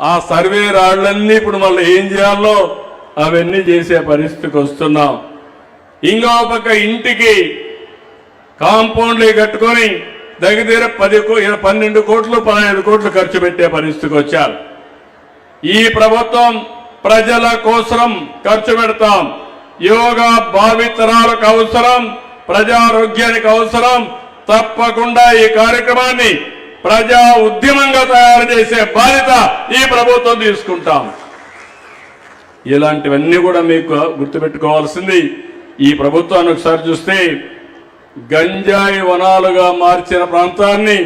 ఆ సర్వే రాళ్ళన్నీ ఇప్పుడు మళ్ళీ ఏం చేయాలో అవన్నీ చేసే పరిస్థితికి వస్తున్నాం. ఇంకో పక్క ఇంటికి కాంపౌండ్లు కట్టుకొని దగ్గర దగ్గర పది కో- పన్నెండు కోట్లు పదహైదు కోట్లు ఖర్చు పెట్టే పరిస్థితికి వచ్చారు. ఈ ప్రభుత్వం ప్రజల కోసం ఖర్చు పెడతాం. యోగా భావితరాలకు అవసరం ప్రజారోగ్యానికి అవసరం తప్పకుండా ఈ కార్యక్రమాన్ని ప్రజా ఉద్యమంగా తయారు చేసే బాధ్యత ఈ ప్రభుత్వం తీసుకుంటాం. ఇలాంటివన్నీ కూడా మీకు గుర్తుపెట్టుకోవాల్సింది. ఈ ప్రభుత్వాన్ని ఒకసారి చూస్తే గంజాయి వనాలుగా మార్చిన ప్రాంతాన్ని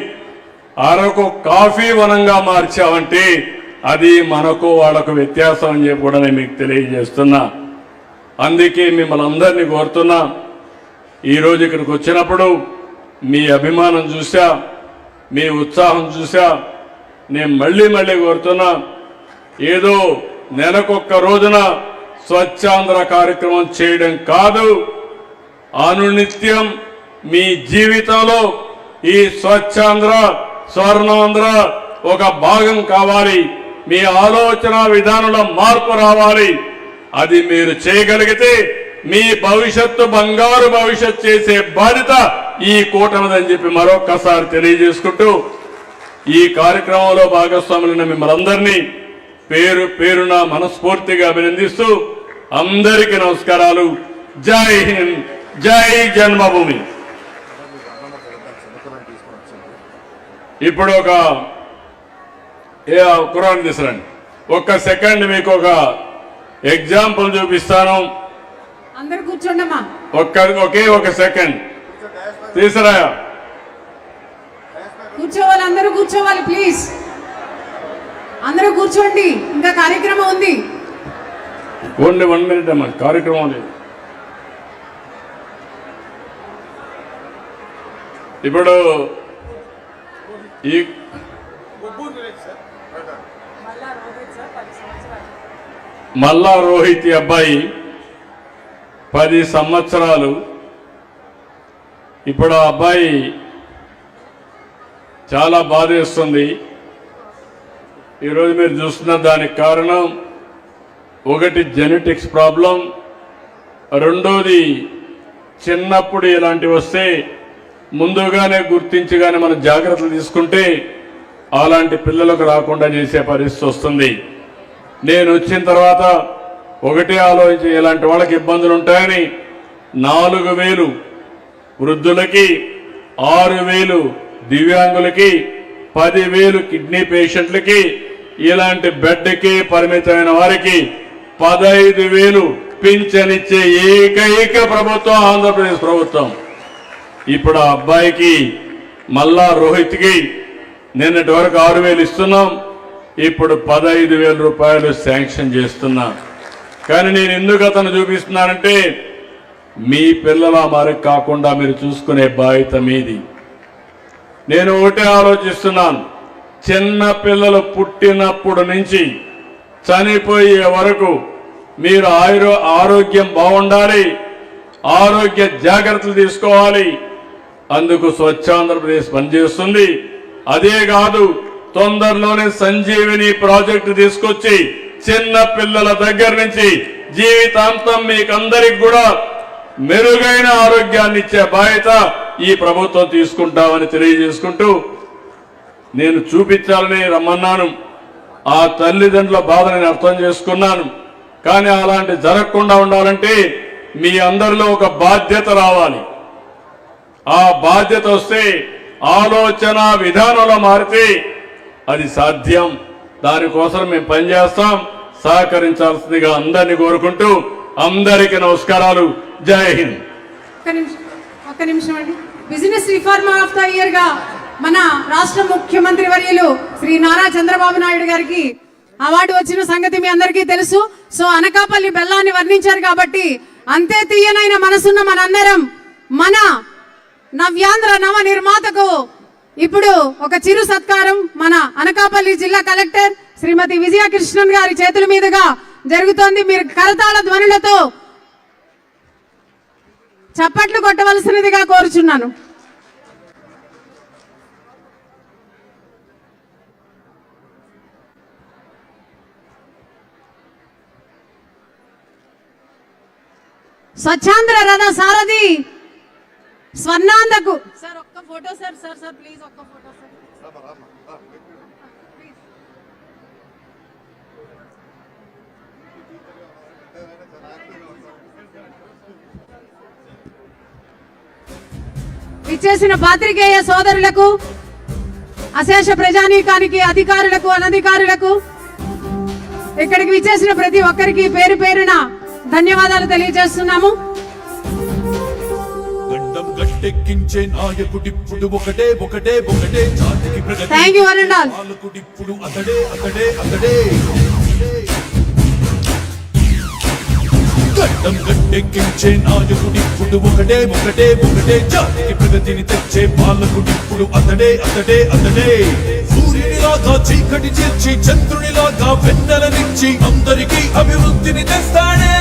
అరకు కాఫీ వనంగా మార్చామంటే అది మనకు వాళ్ళకు వ్యత్యాసం అని చెప్పి కూడా నేను మీకు తెలియజేస్తున్నా. అందుకే మిమ్మల్ని అందరినీ కోరుతున్నా. ఈరోజు ఇక్కడికి వచ్చినప్పుడు మీ అభిమానం చూసా మీ ఉత్సాహం చూసా నేను మళ్ళీ మళ్ళీ కోరుతున్నా ఏదో నెలకొక్క రోజున స్వచ్ఛాంధ్ర కార్యక్రమం చేయడం కాదు అనునిత్యం మీ జీవితంలో ఈ స్వచ్ఛాంధ్ర స్వర్ణాంధ్ర ఒక భాగం కావాలి మీ ఆలోచన విధానంలో మార్పు రావాలి. అది మీరు చేయగలిగితే మీ భవిష్యత్తు బంగారు భవిష్యత్ చేసే బాధ్యత ఈ కూటమిదని చెప్పి మరొక్కసారి తెలియజేసుకుంటూ ఈ కార్యక్రమంలో భాగస్వాములైన మిమ్మల్ని అందరినీ పేరు పేరున మనస్ఫూర్తిగా అభినందిస్తూ అందరికీ నమస్కారాలు. జై హింద్ జై జన్మభూమి. ఇప్పుడు ఒక ఏ కురాన్ తీసురండి ఒక్క సెకండ్ మీకు ఒక ఎగ్జాంపుల్ చూపిస్తాను. అందరు కూర్చోండమ్మా. ఒక్క ఒకే ఒక సెకండ్. తీసురా కూర్చోవాలి అందరూ కూర్చోవాలి ప్లీజ్ అందరూ కూర్చోండి ఇంకా కార్యక్రమం ఉంది. ఓన్లీ వన్ మినిట్ అమ్మా కార్యక్రమం లేదు ఇప్పుడు ఈ మల్లా రోహిత్ అబ్బాయి పది సంవత్సరాలు. ఇప్పుడు ఆ అబ్బాయి చాలా బాధేస్తుంది ఈరోజు మీరు చూస్తున్న దానికి కారణం ఒకటి జెనెటిక్స్ ప్రాబ్లం రెండోది చిన్నప్పుడు ఇలాంటివి వస్తే ముందుగానే గుర్తించి కానీ మనం జాగ్రత్తలు తీసుకుంటే అలాంటి పిల్లలకు రాకుండా చేసే పరిస్థితి వస్తుంది. నేను వచ్చిన తర్వాత ఒకటే ఆలోచించి ఇలాంటి వాళ్ళకి ఇబ్బందులు ఉంటాయని నాలుగు వేలు వృద్ధులకి ఆరు వేలు దివ్యాంగులకి పదివేలు కిడ్నీ పేషెంట్లకి ఇలాంటి బెడ్కి పరిమితమైన వారికి పదహైదు వేలు పింఛనిచ్చే ఏకైక ప్రభుత్వం ఆంధ్రప్రదేశ్ ప్రభుత్వం. ఇప్పుడు ఆ అబ్బాయికి మళ్ళా రోహిత్కి నిన్నటి వరకు ఆరు వేలు ఇస్తున్నాం. ఇప్పుడు పదహైదు వేల రూపాయలు శాంక్షన్ చేస్తున్నాం. కానీ నేను ఎందుకు అతను చూపిస్తున్నానంటే మీ పిల్లల మరి కాకుండా మీరు చూసుకునే బాధ్యత మీది. నేను ఒకటే ఆలోచిస్తున్నాను. చిన్న పిల్లలు పుట్టినప్పుడు నుంచి చనిపోయే వరకు మీరు ఆయురో ఆరోగ్యం బాగుండాలి ఆరోగ్య జాగ్రత్తలు తీసుకోవాలి. అందుకు స్వచ్ఛాంధ్రప్రదేశ్ పనిచేస్తుంది. అదే కాదు తొందరలోనే సంజీవిని ప్రాజెక్టు తీసుకొచ్చి చిన్న పిల్లల దగ్గర నుంచి జీవితాంతం మీకందరికి కూడా మెరుగైన ఆరోగ్యాన్ని ఇచ్చే బాధ్యత ఈ ప్రభుత్వం తీసుకుంటామని తెలియజేసుకుంటూ నేను చూపించాలని రమ్మన్నాను. ఆ తల్లిదండ్రుల బాధ నేను అర్థం చేసుకున్నాను. కానీ అలాంటి జరగకుండా ఉండాలంటే మీ అందరిలో ఒక బాధ్యత రావాలి. ఆ బాధ్యత వస్తే ఆలోచన విధానంలో మారితే అది సాధ్యం. దానికోసం మేము పనిచేస్తాం. సహకరించాల్సిందిగా అందరినీ కోరుకుంటూ అందరికీ నమస్కారాలు. జై హింద్. ఒక్క నిమిషం ఒక్క నిమిషం అండి. బిజినెస్ రిఫార్మ్ ఆఫ్ ద ఇయర్గా మన రాష్ట్ర ముఖ్యమంత్రి వర్యులు శ్రీ నారా చంద్రబాబు నాయుడు గారికి అవార్డు వచ్చిన సంగతి మీ అందరికీ తెలుసు. సో అనకాపల్లి బెల్లాన్ని వర్ణించారు కాబట్టి అంతే తీయనైన మనసున్న మనందరం మన నవ్యాంధ్ర నవ నిర్మాతకు ఇప్పుడు ఒక చిరు సత్కారం మన అనకాపల్లి జిల్లా కలెక్టర్ శ్రీమతి విజయకృష్ణన్ గారి చేతుల మీదుగా జరుగుతోంది. మీరు కరతాళ ధ్వనులతో చప్పట్లు కొట్టవలసినదిగా కోరుచున్నాను. స్వచ్ఛాంధ్ర రథ సారథి స్వర్ణాంధకు. సార్ ఒక్క photo sir sir sir please ఒక్క ఫోటో సార్. ప్లీజ్. ఇచ్చేసిన పాత్రికేయ సోదరులకు అశేష ప్రజానీకానికి అధికారులకు అనధికారులకు ఇక్కడికి విచ్చేసిన ప్రతి ఒక్కరికి పేరు పేరున ధన్యవాదాలు తెలియజేస్తున్నాము. గట్టెక్కించే నాయకుడిప్పుడు ఒకటే ఒకటే ఒకటే. జాతికి ప్రగతి థ్యాంక్ యూ అతడే అతడే అతడే. గడ్డం గడ్డెక్కించే నాయకుడిప్పుడు ఒకటే ఒకటే ఒకటే. జాతికి ప్రగతిని తెచ్చే పాలకుడిప్పుడు అతడే అతడే అతడే. సూర్యునిలాగా చీకటి చేర్చి చంద్రునిలాగా వెన్నెలనిచ్చి అందరికీ అభివృద్ధిని తెస్తాడే.